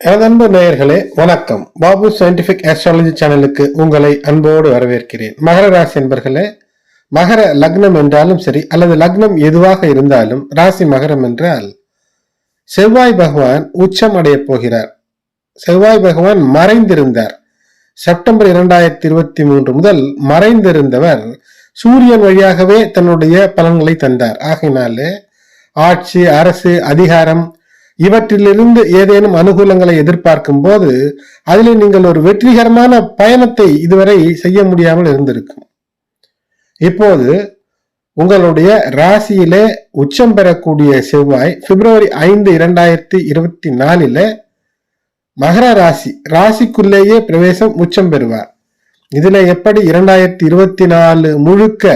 எனது அன்பு நேயர்களே வணக்கம். பாபு சயின்டிபிக் ஆஸ்ட்ராலஜி சேனலுக்கு உங்களை அன்போடு வரவேற்கிறேன். மகர ராசி என்பர்களே மகர லக்னம் என்றாலும் சரி அல்லது லக்னம் எதுவாக இருந்தாலும் ராசி மகரம் என்றால் செவ்வாய் பகவான் உச்சம் அடையப் போகிறார். செவ்வாய் பகவான் மறைந்திருந்தார். செப்டம்பர் இரண்டாயிரத்தி இருபத்தி மூன்று முதல் மறைந்திருந்தவர் சூரியன் வழியாகவே தன்னுடைய பலன்களை தந்தார். ஆகையினாலே ஆட்சி அரசு அதிகாரம் இவற்றிலிருந்து ஏதேனும் அனுகூலங்களை எதிர்பார்க்கும் போது அதில் நீங்கள் ஒரு வெற்றிகரமான பயணத்தை இதுவரை செய்ய முடியாமல் இருந்திருக்கும். இப்போது உங்களுடைய ராசியிலே உச்சம் பெறக்கூடிய செவ்வாய் பிப்ரவரி ஐந்து இரண்டாயிரத்தி இருபத்தி நாலில மகர ராசி ராசிக்குள்ளேயே பிரவேசம் உச்சம் பெறுவார். இதுல எப்படி இரண்டாயிரத்தி இருபத்தி நாலு முழுக்க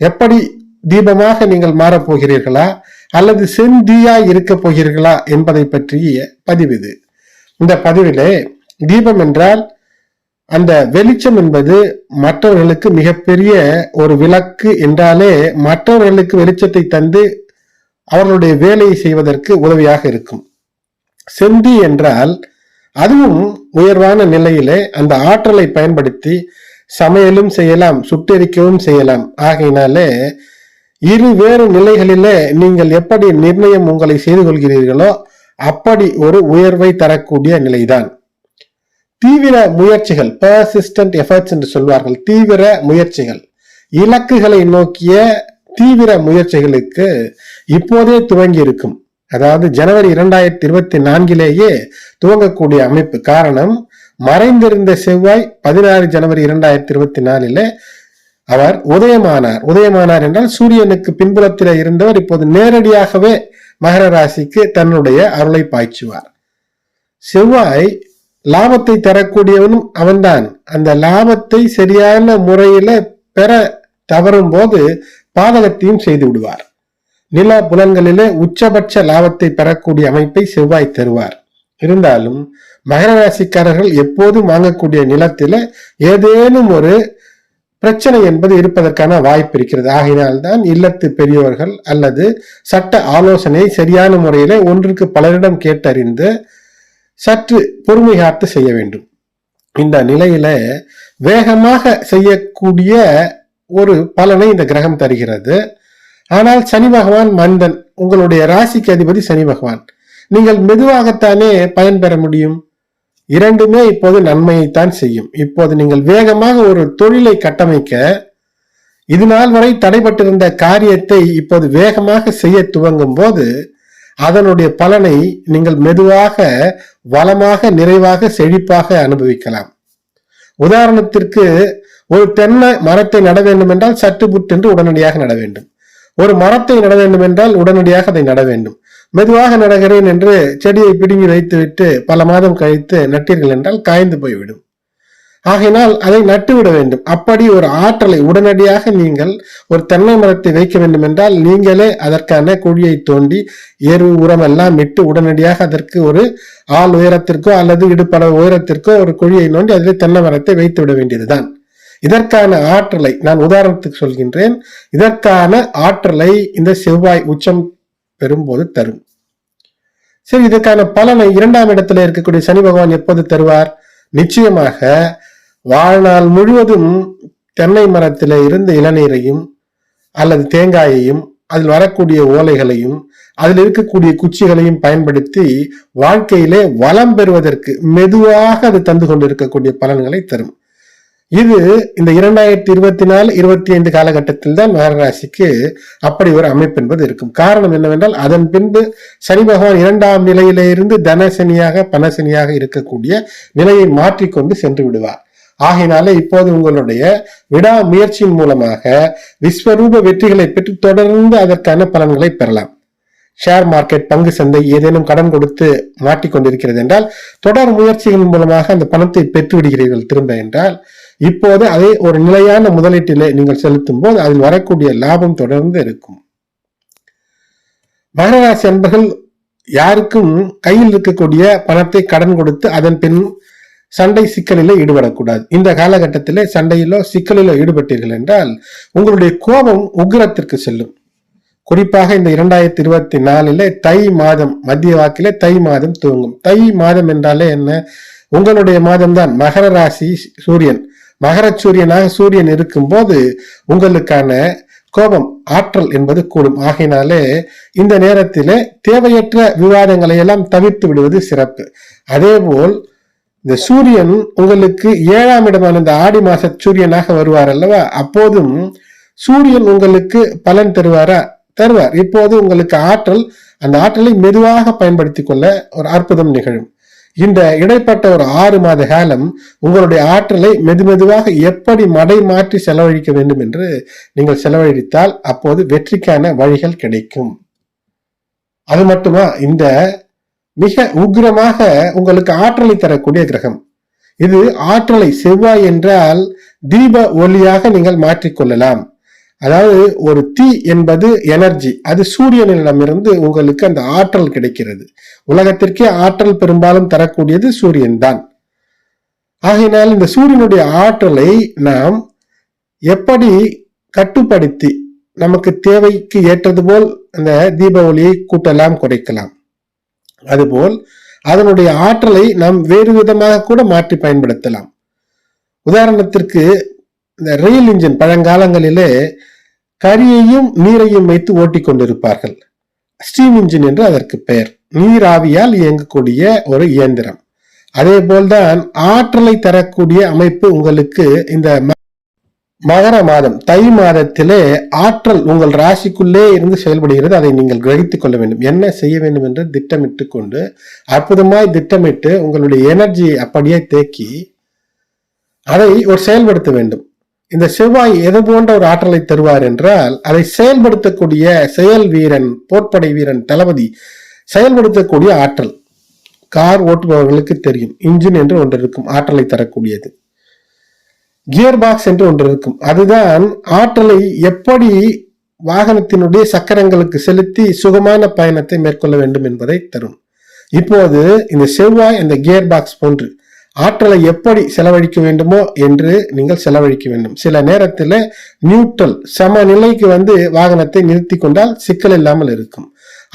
எப்படி தீபமாக நீங்கள் மாறப்போகிறீர்களா? அல்லது செந்தியா இருக்க போகிறீர்களா என்பதை பற்றிய பதிவு இது. இந்த பதிவிலே தீபம் என்றால் அந்த வெளிச்சம் என்பது மற்றவர்களுக்கு மிகப்பெரிய ஒரு விளக்கு என்றாலே மற்றவர்களுக்கு வெளிச்சத்தை தந்து அவர்களுடைய வேலையை செய்வதற்கு உதவியாக இருக்கும். செந்தி என்றால் அதுவும் உயர்வான நிலையிலே அந்த ஆற்றலை பயன்படுத்தி சமையலும் செய்யலாம் சுட்டெரிக்கவும் செய்யலாம். ஆகையினாலே இரு வேறு நிலைகளிலே நீங்கள் எப்படி நிர்ணயம் உங்களை செய்து கொள்கிறீர்களோ அப்படி ஒரு உயர்வை தரக்கூடிய நிலைதான். தீவிர முயற்சிகள் பர்சிஸ்டன்ட் எஃபர்ட்ஸ் என்று சொல்வார்கள் தீவிர முயற்சிகள். இலக்குகளை நோக்கிய தீவிர முயற்சிகளுக்கு இப்போதே துவங்கி இருக்கும் அதாவது ஜனவரி இரண்டாயிரத்தி இருபத்தி நான்கிலேயே துவங்கக்கூடிய அமைப்பு. காரணம் மறைந்திருந்த செவ்வாய் பதினாறு ஜனவரி இரண்டாயிரத்தி இருபத்தி நாலில அவர் உதயமானார். உதயமானார் என்றால் சூரியனுக்கு பின்புலத்தில் இருந்தவர் இப்போது நேரடியாகவே மகர ராசிக்கு தன்னுடைய அருளை பாய்ச்சுவார். செவ்வாய் லாபத்தை தரக்கூடியவனும் அவன்தான். அந்த லாபத்தை சரியான முறையில பெற தவறும் போது பாதகத்தையும் செய்து விடுவார். நில புலன்களிலே உச்சபட்ச லாபத்தை பெறக்கூடிய அமைப்பை செவ்வாய் தருவார். இருந்தாலும் மகர ராசிக்காரர்கள் எப்போதும் வாங்கக்கூடிய நிலத்தில ஏதேனும் ஒரு பிரச்சனை என்பது இருப்பதற்கான வாய்ப்பு இருக்கிறது. ஆகினால்தான் இல்லத்து பெரியவர்கள் அல்லது சட்ட ஆலோசனை சரியான முறையில ஒன்றுக்கு பலரிடம் கேட்டறிந்து சற்று பொறுமை காத்து செய்ய வேண்டும். இந்த நிலையில வேகமாக செய்யக்கூடிய ஒரு பலனை இந்த கிரகம் தருகிறது. ஆனால் சனி பகவான் மந்தன் உங்களுடைய ராசிக்கு அதிபதி சனி பகவான். நீங்கள் மெதுவாகத்தானே பயன்பெற முடியும்? இரண்டுமே இப்போது நன்மையைத்தான் செய்யும். இப்போது நீங்கள் வேகமாக ஒரு தொழிலை கட்டமைக்க இது நாள் வரை தடைபட்டிருந்த காரியத்தை இப்போது வேகமாக செய்ய துவங்கும் போது அதனுடைய பலனை நீங்கள் மெதுவாக வளமாக நிறைவாக செழிப்பாக அனுபவிக்கலாம். உதாரணத்திற்கு ஒரு தென்னை மரத்தை நட வேண்டும் என்றால் சற்று புட்டென்று உடனடியாக நட வேண்டும். ஒரு மரத்தை நட வேண்டும் என்றால் உடனடியாக அதை நட வேண்டும். மெதுவாக நடக்கிறேன் என்று செடியை பிடுங்கி வைத்துவிட்டு பல மாதம் கழித்து நட்டீர்கள் என்றால் காய்ந்து போய்விடும். ஆகையினால் அதை நட்டுவிட வேண்டும். அப்படி ஒரு ஆற்றலை உடனடியாக நீங்கள் ஒரு தென்னை மரத்தை வைக்க வேண்டும் என்றால் நீங்களே அதற்கான குழியை தோண்டி எரு உரம் எல்லாம் இட்டு உடனடியாக அதற்கு ஒரு ஆள் உயரத்திற்கோ அல்லது இடுப்பளவு உயரத்திற்கோ ஒரு குழியை நோண்டி அதில் தென்னை மரத்தை வைத்து விட வேண்டியதுதான். இதற்கான ஆற்றலை நான் உதாரணத்துக்கு சொல்கின்றேன். இதற்கான ஆற்றலை இந்த செவ்வாய் உச்சம் பெறும்போது தரும். சரி இதற்கான பலனை இரண்டாம் இடத்துல இருக்கக்கூடிய சனி பகவான் எப்போது தருவார்? நிச்சயமாக வாழ்நாள் முழுவதும் தென்னை மரத்தில் இருந்த இளநீரையும் அல்லது தேங்காயையும் அதில் வரக்கூடிய ஓலைகளையும் அதில் இருக்கக்கூடிய குச்சிகளையும் பயன்படுத்தி வாழ்க்கையிலே வளம் பெறுவதற்கு மெதுவாக அது தந்து கொண்டிருக்கக்கூடிய பலன்களை தரும். இது இந்த இரண்டாயிரத்தி இருபத்தி நாலு இருபத்தி ஐந்து காலகட்டத்தில் தான் மகராசிக்கு அப்படி ஒரு அமைப்பு என்பது இருக்கும். காரணம் என்னவென்றால் அதன் பின்பு சனி பகவான் இரண்டாம் நிலையிலிருந்து தனசனியாக பனசனியாக இருக்கக்கூடிய நிலையை மாற்றிக்கொண்டு சென்று விடுவார். ஆகையினாலே இப்போது உங்களுடைய விடா முயற்சியின் மூலமாக விஸ்வரூப வெற்றிகளை பெற்று தொடர்ந்து அதற்கான பலன்களை பெறலாம். ஷேர் மார்க்கெட் பங்கு சந்தை ஏதேனும் கடன் கொடுத்து மாட்டிக்கொண்டிருக்கிறது என்றால் தொடர் முயற்சிகள் மூலமாக அந்த பணத்தை பெற்று விடுகிறீர்கள் திரும்ப என்றால் இப்போது அதை ஒரு நிலையான முதலீட்டிலே நீங்கள் செலுத்தும் போது அதில் வரக்கூடிய லாபம் தொடர்ந்து இருக்கும். மகராசி அன்பர்கள் யாருக்கும் கையில் இருக்கக்கூடிய பணத்தை கடன் கொடுத்து அதன் பின் சண்டை சிக்கலிலே ஈடுபடக்கூடாது. இந்த காலகட்டத்திலே சண்டையிலோ சிக்கலிலோ ஈடுபட்டீர்கள் என்றால் உங்களுடைய கோபம் உக்ரத்திற்கு செல்லும். குறிப்பாக இந்த இரண்டாயிரத்தி இருபத்தி நாலுல தை மாதம் மத்திய வாக்கில தை மாதம் துவங்கும். தை மாதம் என்றாலே என்ன? உங்களுடைய மாதம்தான். மகர ராசி சூரியன். மகர சூரியனாக சூரியன் இருக்கும்போது உங்களுக்கான கோபம் ஆற்றல் என்பது கூடும். ஆகையினாலே இந்த நேரத்திலே தேவையற்ற விவாதங்களை எல்லாம் தவிர்த்து விடுவது சிறப்பு. அதேபோல் இந்த சூரியன் உங்களுக்கு ஏழாம் இடமான இந்த ஆடி மாச சூரியனாக வருவார் அல்லவா? அப்போதும் சூரியன் உங்களுக்கு பலன் தருவாரா? தருவார். இப்போது உங்களுக்கு ஆற்றல் அந்த ஆற்றலை மெதுவாக பயன்படுத்திக் கொள்ள ஒரு அற்புதம் நிகழும். இந்த இடைப்பட்ட ஒரு ஆறு மாத காலம் உங்களுடைய ஆற்றலை மெதுமெதுவாக எப்படி மடை மாற்றி செலவழிக்க வேண்டும் என்று நீங்கள் செலவழித்தால் அப்போது வெற்றிக்கான வழிகள் கிடைக்கும். அது மட்டுமா? இந்த மிக உக்கிரமாக உங்களுக்கு ஆற்றலை தரக்கூடிய கிரகம். இது ஆற்றலை செவ்வாய் என்றால் தீப ஒளியாக நீங்கள் மாற்றிக்கொள்ளலாம் அதாவது ஒரு தீ என்பது எனர்ஜி அது சூரியனிடமிருந்து உங்களுக்கு அந்த ஆற்றல் கிடைக்கிறது. உலகத்திற்கே ஆற்றல் பெரும்பாலும் தரக்கூடியது சூரியன் தான் ஆகையினால் இந்த சூரியனுடைய ஆற்றலை நாம் எப்படி கட்டுப்படுத்தி நமக்கு தேவைக்கு ஏற்றது போல் அந்த தீப ஒளியை கூட்டலாம் குறைக்கலாம். அதுபோல் அதனுடைய ஆற்றலை நாம் வேறு விதமாக கூட மாற்றி பயன்படுத்தலாம். உதாரணத்திற்கு இந்த ரயில் இன்ஜின் பழங்காலங்களிலே கரியையும் நீரையும் வைத்து ஓட்டிக் கொண்டிருப்பார்கள் ஸ்டீம் இன்ஜின் என்று அதற்கு பெயர். நீராவியால் இயங்கக்கூடிய ஒரு இயந்திரம். அதே போல்தான் ஆற்றலை தரக்கூடிய அமைப்பு உங்களுக்கு இந்த ம- மகர மாதம் தை மாதத்திலே ஆற்றல் உங்கள் ராசிக்குள்ளே இருந்து செயல்படுகிறது. அதை நீங்கள் கிரகித்துக் கொள்ள வேண்டும். என்ன செய்ய வேண்டும் என்று திட்டமிட்டு கொண்டு அற்புதமாய் திட்டமிட்டு உங்களுடைய எனர்ஜியை அப்படியே தேக்கி அதை ஒரு செயல்படுத்த வேண்டும். இந்த செவ்வாய் எது போன்ற ஒரு ஆற்றலை தருவார் என்றால் அதை செயல்படுத்தக்கூடிய செயல் வீரன் போர்ப்படை வீரன் தளபதி செயல்படுத்தக்கூடிய ஆற்றல். கார் ஓட்டுபவர்களுக்கு தெரியும். இன்ஜின் என்று ஒன்று இருக்கும் ஆற்றலை தரக்கூடியது. கியர் பாக்ஸ் என்று ஒன்று இருக்கும். அதுதான் ஆற்றலை எப்படி வாகனத்தினுடைய சக்கரங்களுக்கு செலுத்தி சுகமான பயணத்தை மேற்கொள்ள வேண்டும் என்பதை தரும். இப்போது இந்த செவ்வாய் இந்த கியர் பாக்ஸ் போன்று ஆற்றலை எப்படி செலவழிக்க வேண்டுமோ என்று நீங்கள் செலவழிக்க வேண்டும். சில நேரத்தில் நியூட்ரல் சமநிலைக்கு வந்து வாகனத்தை நிறுத்தி கொண்டால் சிக்கல் இல்லாமல் இருக்கும்.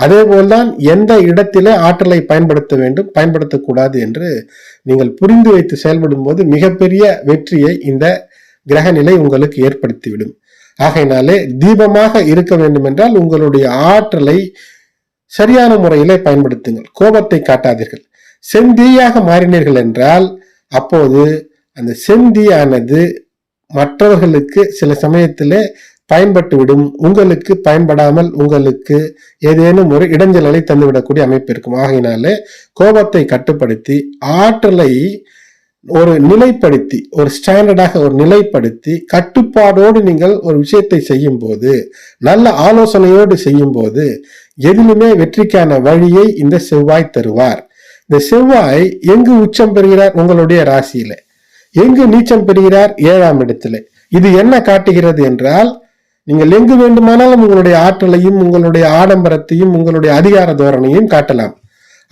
அதே போல்தான் எந்த இடத்திலே ஆற்றலை பயன்படுத்த வேண்டும் பயன்படுத்தக்கூடாது என்று நீங்கள் புரிந்து வைத்து செயல்படும் போது மிகப்பெரிய வெற்றியை இந்த கிரகநிலை உங்களுக்கு ஏற்படுத்திவிடும். ஆகையினாலே தீபமாக இருக்க வேண்டும் என்றால் உங்களுடைய ஆற்றலை சரியான முறையிலே பயன்படுத்துங்கள். கோபத்தை காட்டாதீர்கள். செந்தீயாக மாறினீர்கள் என்றால் அப்போது அந்த செந்தீயானது மற்றவர்களுக்கு சில சமயத்தில் பயன்பட்டுவிடும். உங்களுக்கு பயன்படாமல் உங்களுக்கு ஏதேனும் ஒரு இடைஞ்சலை தந்துவிடக்கூடிய அமைப்பு இருக்கும். ஆகையினாலே கோபத்தை கட்டுப்படுத்தி ஆற்றலை ஒரு நிலைப்படுத்தி ஒரு ஸ்டாண்டர்டாக ஒரு நிலைப்படுத்தி கட்டுப்பாடோடு நீங்கள் ஒரு விஷயத்தை செய்யும் போது நல்ல ஆலோசனையோடு செய்யும் போது எதிலுமே வெற்றிக்கான வழியை இந்த செவ்வாய் தருவார். இந்த செவ்வாய் எங்கு உச்சம் பெறுகிறார் உங்களுடைய ராசியில? எங்கு நீச்சம் பெறுகிறார் ஏழாம் இடத்துல? இது என்ன காட்டுகிறது என்றால் நீங்கள் எங்கு வேண்டுமானாலும் உங்களுடைய ஆற்றலையும் உங்களுடைய ஆடம்பரத்தையும் உங்களுடைய அதிகார தோரணையும் காட்டலாம்.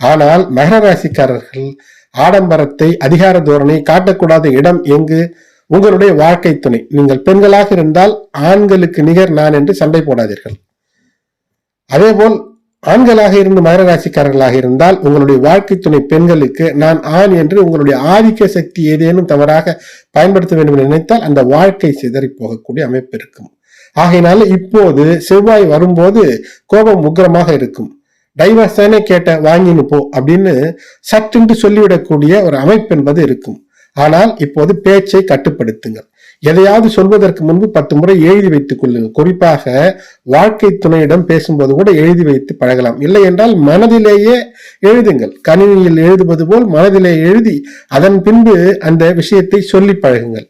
ஆனால் மகர ராசிக்காரர்கள் ஆடம்பரத்தை அதிகார தோரணை காட்டக்கூடாத இடம் எங்கு? உங்களுடைய வாழ்க்கை துணை. நீங்கள் பெண்களாக இருந்தால் ஆண்களுக்கு நிகர் நான் என்று சண்டை போடாதீர்கள். அதேபோல் ஆண்களாக இருந்து மகர ராசிக்காரர்களாக இருந்தால் உங்களுடைய வாழ்க்கை துணை பெண்களுக்கு நான் ஆண் என்று உங்களுடைய ஆதிக்க சக்தி ஏதேனும் தவறாக பயன்படுத்த வேண்டும் என்று நினைத்தால் அந்த வாழ்க்கை சிதறி போகக்கூடிய அமைப்பு இருக்கும். ஆகையினால இப்போது செவ்வாய் வரும்போது கோபம் உக்ரமாக இருக்கும். டைவர்ஸ் தானே கேட்ட வாங்கின்னு போ அப்படின்னு சட்டென்று சொல்லிவிடக்கூடிய ஒரு அமைப்பு என்பது இருக்கும். ஆனால் இப்போது பேச்சை கட்டுப்படுத்துங்கள். எதையாவது சொல்வதற்கு முன்பு பத்து முறை எழுதி வைத்துக் கொள்ளுங்கள் குறிப்பாக வாழ்க்கை துணையிடம் பேசும்போது கூட எழுதி வைத்து பழகலாம். இல்லை என்றால் மனதிலேயே எழுதுங்கள். கணினியில் எழுதுவது போல் மனதிலே எழுதி அதன் பின்பு அந்த விஷயத்தை சொல்லி பழகுங்கள்.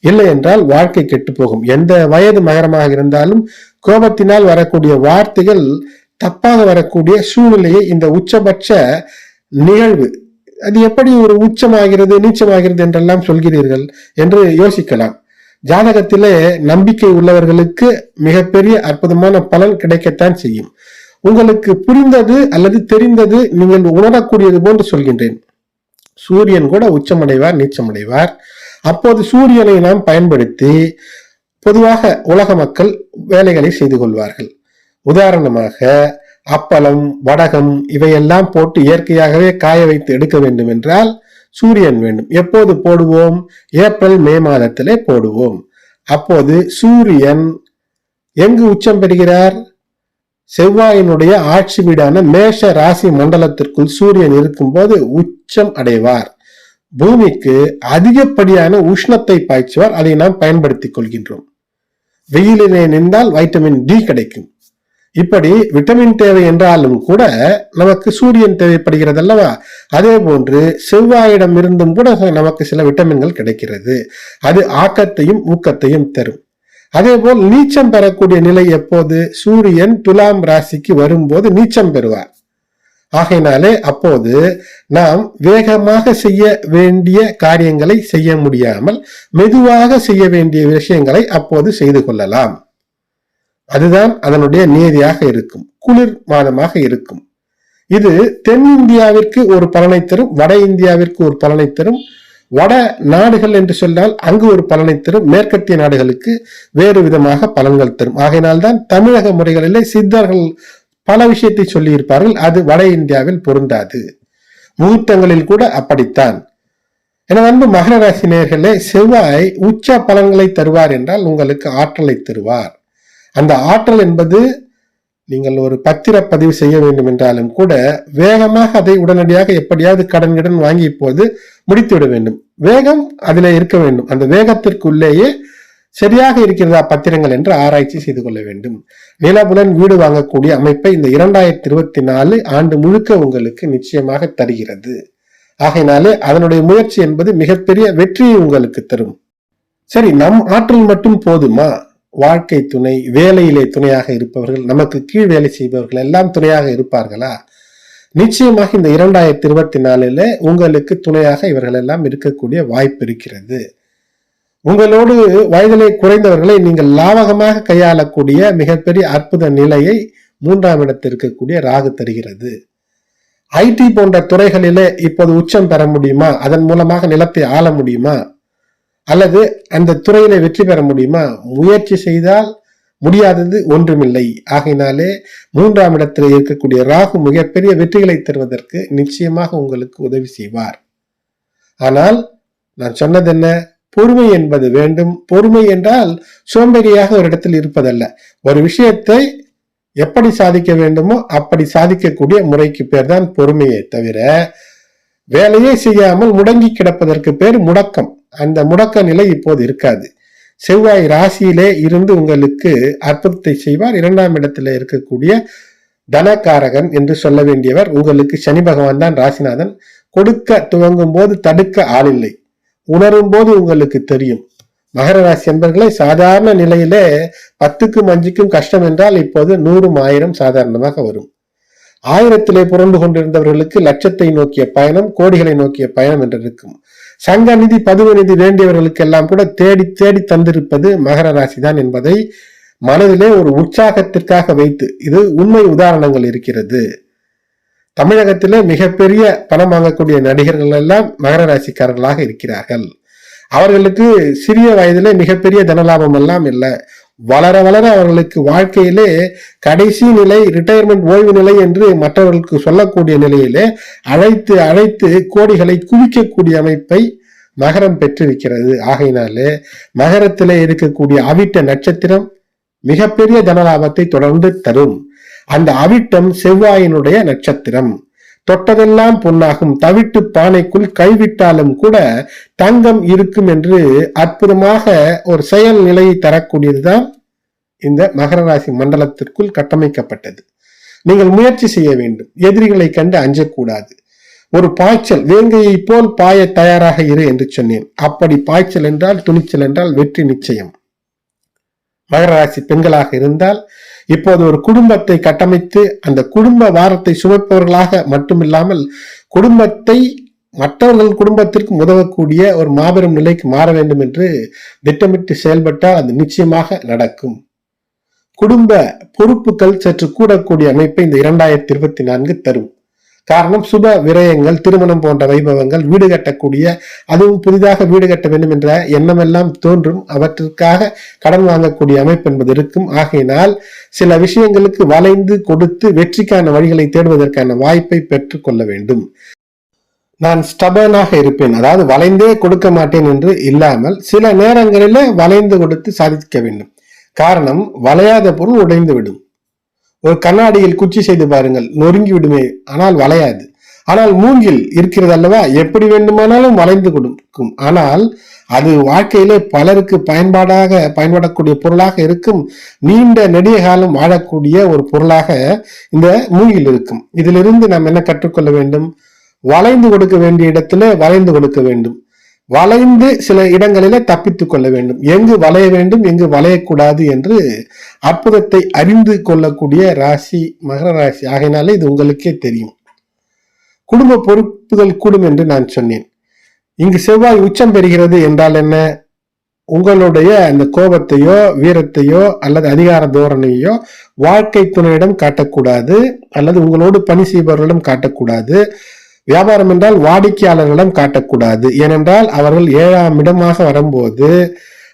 இல்லை என்றால் வாழ்க்கை கெட்டு போகும். எந்த வயது மகரமாக இருந்தாலும் கோபத்தினால் வரக்கூடிய வார்த்தைகள் தப்பாக வரக்கூடிய சூழ்நிலையை இந்த உச்சபட்ச நிகழ்வு அது எப்படி ஒரு உச்சமாகிறது நீச்சமாகிறது என்றெல்லாம் சொல்கிறீர்கள் என்று யோசிக்கலாம். ஜாதகத்திலே நம்பிக்கை உள்ளவர்களுக்கு மிகப்பெரிய அற்புதமான பலன் கிடைக்கத்தான் செய்யும். உங்களுக்கு புரிந்தது அல்லது தெரிந்தது நீங்கள் உணரக்கூடியது போன்று சொல்கின்றேன். சூரியன் கூட உச்சமடைவார் நீச்சமடைவார். அப்போது சூரியனை நாம் பயன்படுத்தி பொதுவாக உலக மக்கள் வேலைகளை செய்து கொள்வார்கள். உதாரணமாக அப்பளம் வடகம் இவையெல்லாம் போட்டு இயற்கையாகவே காய வைத்து எடுக்க வேண்டும் என்றால் சூரியன் வேண்டும். எப்போது போடுவோம்? ஏப்ரல் மே மாதத்திலே போடுவோம். அப்போது சூரியன் எங்கு உச்சம் பெறுகிறார்? செவ்வாயினுடைய ஆட்சி வீடான மேஷ ராசி மண்டலத்திற்குள் சூரியன் இருக்கும்போது உச்சம் அடைவார். பூமிக்கு அதிகப்படியான உஷ்ணத்தை பாய்ச்சுவார். அதை நாம் பயன்படுத்திக் கொள்கின்றோம். வெயிலிலே நின்றால் வைட்டமின் டி கிடைக்கும். இப்படி விட்டமின் தேவை என்றாலும் கூட நமக்கு சூரியன் தேவைப்படுகிறது அல்லவா? அதே போன்று செவ்வாயிடம் இருந்தும் கூட நமக்கு சில விட்டமின்கள் கிடைக்கிறது. அது ஆக்கத்தையும் ஊக்கத்தையும் தரும். அதே போல் நீச்சம் பெறக்கூடிய நிலை எப்போது? சூரியன் துலாம் ராசிக்கு வரும்போது நீச்சம் பெறுவார். ஆகையினாலே அப்போது நாம் வேகமாக செய்ய வேண்டிய காரியங்களை செய்ய முடியாமல் மெதுவாக செய்ய வேண்டிய விஷயங்களை அப்போது செய்து கொள்ளலாம். அதுதான் அதனுடைய நியதியாக இருக்கும் குளிர் மாதமாக இருக்கும். இது தென்னிந்தியாவிற்கு ஒரு பலனை தரும் வட இந்தியாவிற்கு ஒரு பலனை தரும் வட நாடுகள் என்று சொன்னால் அங்கு ஒரு பலனை தரும் மேற்கத்திய நாடுகளுக்கு வேறு விதமாக பலன்கள் தரும். ஆகையினால்தான் தமிழக முறைகளிலே சித்தர்கள் பல விஷயத்தை சொல்லியிருப்பார்கள் அது வட இந்தியாவில் பொருந்தாது. முகூர்த்தங்களில் கூட அப்படித்தான். என அன்பு மகர ராசி நேர்களே செவ்வாய் உச்ச பலன்களை தருவார் என்றால் உங்களுக்கு ஆற்றலை தருவார். அந்த ஆற்றல் என்பது நீங்கள் ஒரு பத்திரப்பதிவு செய்ய வேண்டும் என்றாலும் கூட வேகமாக அதை உடனடியாக எப்படியாவது கடன் கடன் வாங்கி இப்போது முடித்துவிட வேண்டும். வேகம் அதில் இருக்க வேண்டும். அந்த வேகத்திற்குள்ளேயே சரியாக இருக்கிறதா பத்திரங்கள் என்று ஆராய்ச்சி செய்து கொள்ள வேண்டும். நிலபுலன் வீடு வாங்கக்கூடிய அமைப்பை இந்த இரண்டாயிரத்தி இருபத்தி நாலு ஆண்டு முழுக்க உங்களுக்கு நிச்சயமாக தருகிறது. ஆகையினாலே அதனுடைய முயற்சி என்பது மிகப்பெரிய வெற்றியை உங்களுக்கு தரும். சரி நம் ஆற்றல் மட்டும் போதுமா? வாழ்க்கை துணை வேலையிலே துணையாக இருப்பவர்கள் நமக்கு கீழ் வேலை செய்பவர்கள் எல்லாம் துணையாக இருப்பார்களா? நிச்சயமாக இந்த இரண்டாயிரத்தி இருபத்தி நாலுல உங்களுக்கு துணையாக இவர்கள் எல்லாம் இருக்கக்கூடிய வாய்ப்பு இருக்கிறது. உங்களோடு வயதிலே குறைந்தவர்களை நீங்கள் லாவகமாக கையாளக்கூடிய மிகப்பெரிய அற்புத நிலையை மூன்றாம் இடத்தில் இருக்கக்கூடிய ராகு தருகிறது. ஐடி போன்ற துறைகளிலே இப்போது உச்சம் பெற முடியுமா? அதன் மூலமாக நிலத்தை ஆள முடியுமா? அல்லது அந்த துறையில வெற்றி பெற முடியுமா? முயற்சி செய்தால் முடியாதது ஒன்றுமில்லை. ஆகையினாலே மூன்றாம் இடத்தில் இருக்கக்கூடிய ராகு மிகப்பெரிய வெற்றிகளை தருவதற்கு நிச்சயமாக உங்களுக்கு உதவி செய்வார். ஆனால் நான் சொன்னது என்ன பொறுமை என்பது வேண்டும். பொறுமை என்றால் சோம்பேறியாக ஒரு இடத்தில் இருப்பதல்ல. ஒரு விஷயத்தை எப்படி சாதிக்க வேண்டுமோ அப்படி சாதிக்கக்கூடிய முறைக்கு பேர் தான் பொறுமையை தவிர வேலையே செய்யாமல் முடங்கி கிடப்பதற்கு பேர் முடக்கம். அந்த முடக்க நிலை இப்போது இருக்காது. செவ்வாய் ராசியிலே இருந்து உங்களுக்கு அற்புதத்தை செய்வார். இரண்டாம் இடத்துல இருக்கக்கூடிய தனகாரகன் என்று சொல்ல வேண்டியவர் உங்களுக்கு சனி பகவான் தான் ராசிநாதன். கொடுக்க துவங்கும் போது தடுக்க ஆளில்லை உணரும் போது உங்களுக்கு தெரியும். மகர ராசி என்பர்களை சாதாரண நிலையிலே பத்துக்கும் அஞ்சுக்கும் கஷ்டம் என்றால் இப்போது நூறும் ஆயிரம் சாதாரணமாக வரும். ஆயிரத்திலே புரண்டு கொண்டிருந்தவர்களுக்கு லட்சத்தை நோக்கிய பயணம் கோடிகளை நோக்கிய பயணம் என்று இருக்கும். சங்க நிதி பதுவ நிதி வேண்டியவர்களுக்கு எல்லாம் கூட தேடி தேடி தந்திருப்பது மகர ராசி தான் என்பதை மனதிலே ஒரு உற்சாகத்திற்காக வைத்து இது உண்மை உதாரணங்கள் இருக்கிறது. தமிழகத்திலே மிகப்பெரிய பணம் வாங்கக்கூடிய நடிகர்கள் எல்லாம் மகர ராசிக்காரர்களாக இருக்கிறார்கள். அவர்களுக்கு சிறிய வயதிலே மிகப்பெரிய தனலாபம் எல்லாம் இல்லை. வளர வளர அவர்களுக்கு வாழ்க்கையிலே கடைசி நிலை ரிட்டையர்மெண்ட் ஓய்வு நிலை என்று மற்றவர்களுக்கு சொல்லக்கூடிய நிலையிலே அழைத்து அழைத்து கோடிகளை குவிக்கக்கூடிய அமைப்பை மகரம் பெற்றிருக்கிறது. ஆகையினாலே மகரத்திலே இருக்கக்கூடிய அவிட்ட நட்சத்திரம் மிகப்பெரிய தனலாபத்தை தொடர்ந்து தரும். அந்த அவிட்டம் செவ்வாயினுடைய நட்சத்திரம். தொட்டதெல்லாம் பொன்னாகும். தவிட்டு பானைக்குள் கைவிட்டாலும் கூட தங்கம் இருக்கும் என்று அற்புதமாக ஒரு செயல் நிலையை தரக்கூடியதுதான் இந்த மகர ராசி மண்டலத்திற்குள் கட்டமைக்கப்பட்டது. நீங்கள் முயற்சி செய்ய வேண்டும். எதிரிகளை கண்டு அஞ்சக்கூடாது. ஒரு பாய்ச்சல் வேங்கையை போல் பாய தயாராக இரு என்று சொன்னேன். அப்படி பாய்ச்சல் என்றால் துணிச்சல் என்றால் வெற்றி நிச்சயம். மகர ராசி பெண்களாக இருந்தால் இப்போது ஒரு குடும்பத்தை கட்டமைத்து அந்த குடும்ப வாரத்தை சுமப்பவர்களாக மட்டுமில்லாமல் குடும்பத்தை மற்றவர்கள் குடும்பத்திற்கு உதவக்கூடிய ஒரு மாபெரும் நிலைக்கு மாற வேண்டும் என்று திட்டமிட்டு செயல்பட்டால் அது நிச்சயமாக நடக்கும். குடும்ப பொறுப்புகள் சற்று கூடக்கூடிய அமைப்பை இந்த இரண்டாயிரத்தி இருபத்தி நான்கு தரும். காரணம் சுப விரயங்கள் திருமணம் போன்ற வைபவங்கள் வீடு கட்டக்கூடிய அதுவும் புதிதாக வீடு கட்ட வேண்டும் என்ற எண்ணமெல்லாம் தோன்றும். அவற்றிற்காக கடன் வாங்கக்கூடிய அமைப்பு என்பது இருக்கும். ஆகையினால் சில விஷயங்களுக்கு வளைந்து கொடுத்து வெற்றிக்கான வழிகளை தேடுவதற்கான வாய்ப்பை பெற்றுக்கொள்ள வேண்டும். நான் ஸ்டபனாக இருப்பேன். அதாவது வளைந்தே கொடுக்க மாட்டேன் என்று இல்லாமல் சில நேரங்களில் வளைந்து கொடுத்து சாதிக்க வேண்டும். காரணம் வளையாத பொருள் உடைந்து விடும். ஒரு கண்ணாடியில் குச்சி செய்து பாருங்கள். நொறுங்கி விடுமே. ஆனால் வளையாது. ஆனால் மூங்கில் இருக்கிறது அல்லவா? எப்படி வேண்டுமானாலும் வளைந்து கொடுக்கும். ஆனால் அது வாழ்க்கையிலே பலருக்கு பயன்பாடாக பயன்படக்கூடிய பொருளாக இருக்கும். நீண்ட நெடிய காலம் வாழக்கூடிய ஒரு பொருளாக இந்த மூங்கில் இருக்கும். இதிலிருந்து நாம் என்ன கற்றுக்கொள்ள வேண்டும்? வளைந்து கொடுக்க வேண்டிய இடத்துல வளைந்து கொடுக்க வேண்டும். வளைந்து சில இடங்களில தப்பித்துக் கொள்ள வேண்டும். எங்கு வளைய வேண்டும் எங்கு வளையக்கூடாது என்று அற்புதத்தை அறிந்து கொள்ளக்கூடிய ராசி மகர ராசி. ஆகையினாலே இது உங்களுக்கே தெரியும். குடும்ப பொறுப்புகள் கூடும் என்று நான் சொன்னேன். இங்கு செவ்வாய் உச்சம் பெறுகிறது என்றால் என்ன? உங்களுடைய அந்த கோபத்தையோ வீரத்தையோ அல்லது அதிகார தோரணையோ வாழ்க்கை துணையிடம் காட்டக்கூடாது. அல்லது உங்களோடு பணி செய்பவர்களிடம் காட்டக்கூடாது. வியாபாரம் என்றால் வாடிக்கையாளர்களிடம் காட்டக்கூடாது. ஏனென்றால் அவர்கள் ஏழாம் இடமாக வரும்போது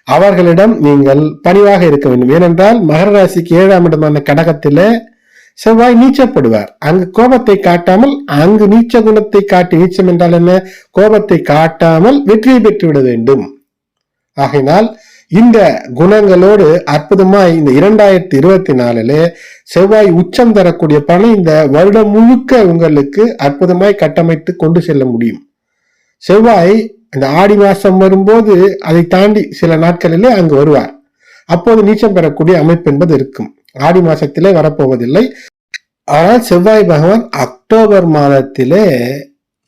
அவர்களிடம் நீங்கள் பணிவாக இருக்க வேண்டும். ஏனென்றால் மகர ராசிக்கு ஏழாம் இடமான கடகத்தில செவ்வாய் நீச்சப்படுவார். அங்கு கோபத்தை காட்டாமல் அங்கு நீச்ச குணத்தை காட்டி நீச்சம் என்றால் என்ன? கோபத்தை காட்டாமல் வெற்றியை பெற்றுவிட வேண்டும். ஆகையினால் இந்த குணங்களோடு அற்புதமாய் இந்த இரண்டாயிரத்தி இருபத்தி நாலுல செவ்வாய் உச்சம் தரக்கூடிய பணம் இந்த வருடம் முழுக்க உங்களுக்கு அற்புதமாய் கட்டமைத்து கொண்டு செல்ல முடியும். செவ்வாய் இந்த ஆடி மாசம் வரும்போது அதை தாண்டி சில நாட்களிலே அங்கு வருவார். அப்போது நீச்சம் பெறக்கூடிய அமைப்பு என்பது இருக்கும். ஆடி மாசத்திலே வரப்போவதில்லை. ஆனால் செவ்வாய் பகவான் அக்டோபர் மாதத்திலே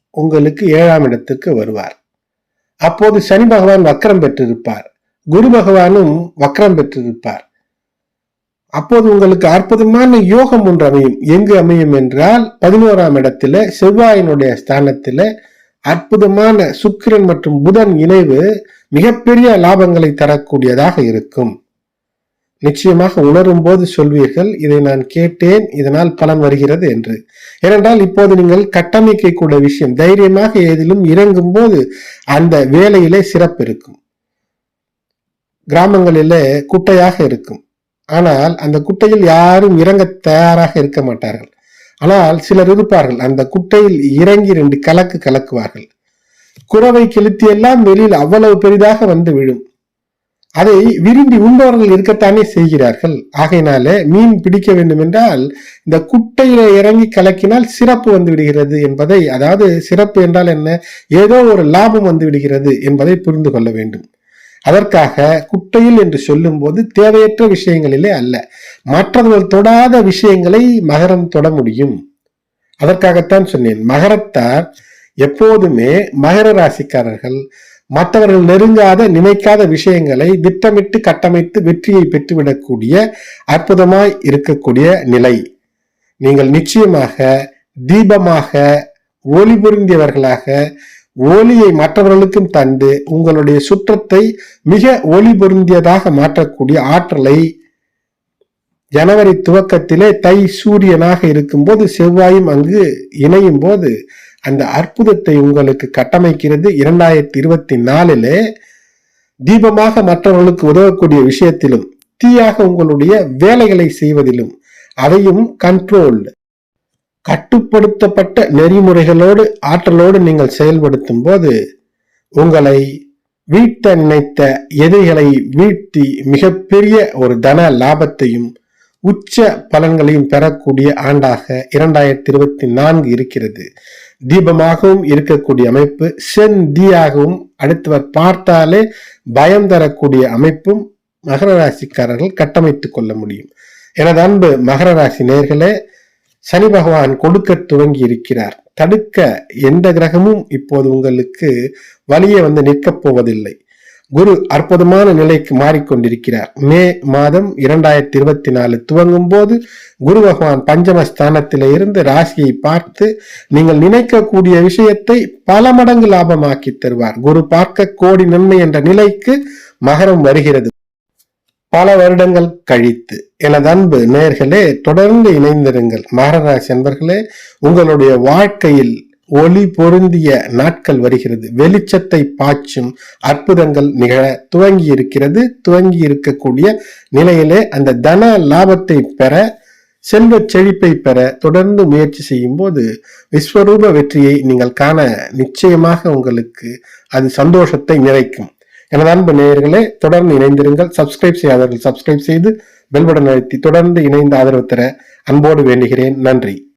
உங்களுக்கு ஏழாம் இடத்துக்கு வருவார். அப்போது சனி பகவான் வக்கரம் பெற்றிருப்பார். குரு பகவானும் வக்கரம் பெற்றிருப்பார். அப்போது உங்களுக்கு அற்புதமான யோகம் ஒன்று அமையும். எங்கு அமையும் என்றால் பதினோராம் இடத்துல செவ்வாயினுடைய ஸ்தானத்துல அற்புதமான சுக்கிரன் மற்றும் புதன் இணைவு மிகப்பெரிய லாபங்களை தரக்கூடியதாக இருக்கும். நிச்சயமாக உணரும் போது சொல்வீர்கள் இதை நான் கேட்டேன் இதனால் பலன் வருகிறது என்று. ஏனென்றால் இப்போது நீங்கள் கட்டமைக்கக்கூடிய விஷயம் தைரியமாக ஏதிலும் இறங்கும் போது அந்த வேலையிலே சிறப்பு இருக்கும். கிராமங்களிலே குட்டையாக இருக்கும். ஆனால் அந்த குட்டையில் யாரும் இறங்க தயாராக இருக்க மாட்டார்கள். ஆனால் சிலர் இருப்பார்கள். அந்த குட்டையில் இறங்கி ரெண்டு கலக்கு கலக்குவார்கள். குறவை கிழித்து எல்லாம் வெளியில் அவ்வளவு பெரிதாக வந்து விழும். அதை விரும்பி உண்பவர்கள் இருக்கத்தானே செய்கிறார்கள். ஆகையினாலே மீன் பிடிக்க வேண்டும் என்றால் இந்த குட்டையில இறங்கி கலக்கினால் சிறப்பு வந்து விடுகிறது என்பதை அதாவது சிறப்பு என்றால் என்ன? ஏதோ ஒரு லாபம் வந்து விடுகிறது என்பதை புரிந்து கொள்ள வேண்டும். அதற்காக குட்டையில் என்று சொல்லும் போது தேவையற்ற விஷயங்களிலே அல்ல. மற்றவர்கள் தொடாத விஷயங்களை மகரம் தொட முடியும். அதற்காகத்தான் சொன்னேன் மகரத்தார் எப்போதுமே மகர ராசிக்காரர்கள் மற்றவர்கள் நெருங்காத நினைக்காத விஷயங்களை திட்டமிட்டு கட்டமைத்து வெற்றியை பெற்றுவிடக்கூடிய அற்புதமாய் இருக்கக்கூடிய நிலை. நீங்கள் நிச்சயமாக தீபமாக ஒளி புரிந்தியவர்களாக ஒளியை மற்றவர்களுக்கும் தந்து உங்களுடைய சுற்றத்தை மிக ஒளி பொருந்தியதாக மாற்றக்கூடிய ஆற்றலை ஜனவரி துவக்கத்திலே தை சூரியனாக இருக்கும்போது செவ்வாயும் அங்கு இணையும் போது அந்த அற்புதத்தை உங்களுக்கு கட்டமைக்கிறது. இரண்டாயிரத்தி இருபத்தி நாலிலே தீபமாக மற்றவர்களுக்கு உதவக்கூடிய விஷயத்திலும் தீயாக உங்களுடைய வேலைகளை செய்வதிலும் அதையும் கண்ட்ரோல்டு கட்டுப்படுத்தப்பட்ட நெறிமுறைகளோடு ஆற்றலோடு நீங்கள் செயல்படுத்தும் போது உங்களை வீழ்த்த நினைத்த எதிரிகளை வீழ்த்தி மிகப்பெரிய ஒரு தன லாபத்தையும் உச்ச பலன்களையும் பெறக்கூடிய ஆண்டாக இரண்டாயிரத்தி இருபத்தி நான்கு இருக்கிறது. தீபமாகவும் இருக்கக்கூடிய அமைப்பு செந்தியாகவும் அடுத்தவர் பார்த்தாலே பயம் தரக்கூடிய அமைப்பும் மகர ராசிக்காரர்கள் கட்டமைத்துக் கொள்ள முடியும். எனது அன்பு மகர ராசி நேர்களே சனி பகவான் கொடுக்க துவங்கி இருக்கிறார் தடுக்க எந்த கிரகமும் இப்போது உங்களுக்கு வழியே வந்து நிற்கப் போவதில்லை. குரு அற்புதமான நிலைக்கு மாறிக்கொண்டிருக்கிறார். மே மாதம் இரண்டாயிரத்தி இருபத்தி நாலு துவங்கும் போது குரு பகவான் பஞ்சமஸ்தானத்தில இருந்து ராசியை பார்த்து நீங்கள் நினைக்கக்கூடிய விஷயத்தை பல மடங்கு லாபமாக்கி தருவார். குரு பார்க்க கோடி நன்மை என்ற நிலைக்கு மகரம் வருகிறது. பல வருடங்கள் கழித்து எனது அன்பு நேர்களே தொடர்ந்து இணைந்திருங்கள். மகராசி அன்பர்களே உங்களுடைய வாழ்க்கையில் ஒளி பொருந்திய நாட்கள் வருகிறது. வெளிச்சத்தை பாய்ச்சும் அற்புதங்கள் நிகழ துவங்கி இருக்கிறது துவங்கி இருக்கக்கூடிய நிலையிலே அந்த தன லாபத்தை பெற செல்வ செழிப்பை பெற தொடர்ந்து முயற்சி செய்யும் போது விஸ்வரூப வெற்றியை நீங்கள் காண நிச்சயமாக உங்களுக்கு அது சந்தோஷத்தை நிறைக்கும். எனது அன்பு நேயர்களே தொடர்ந்து இணைந்திருங்கள். சப்ஸ்கிரைப் செய்யாதவர்கள் சப்ஸ்கிரைப் செய்து பெல் பட்டன் அழுத்தி தொடர்ந்து இணைந்து ஆதரவு தர அன்போடு வேண்டுகிறேன். நன்றி.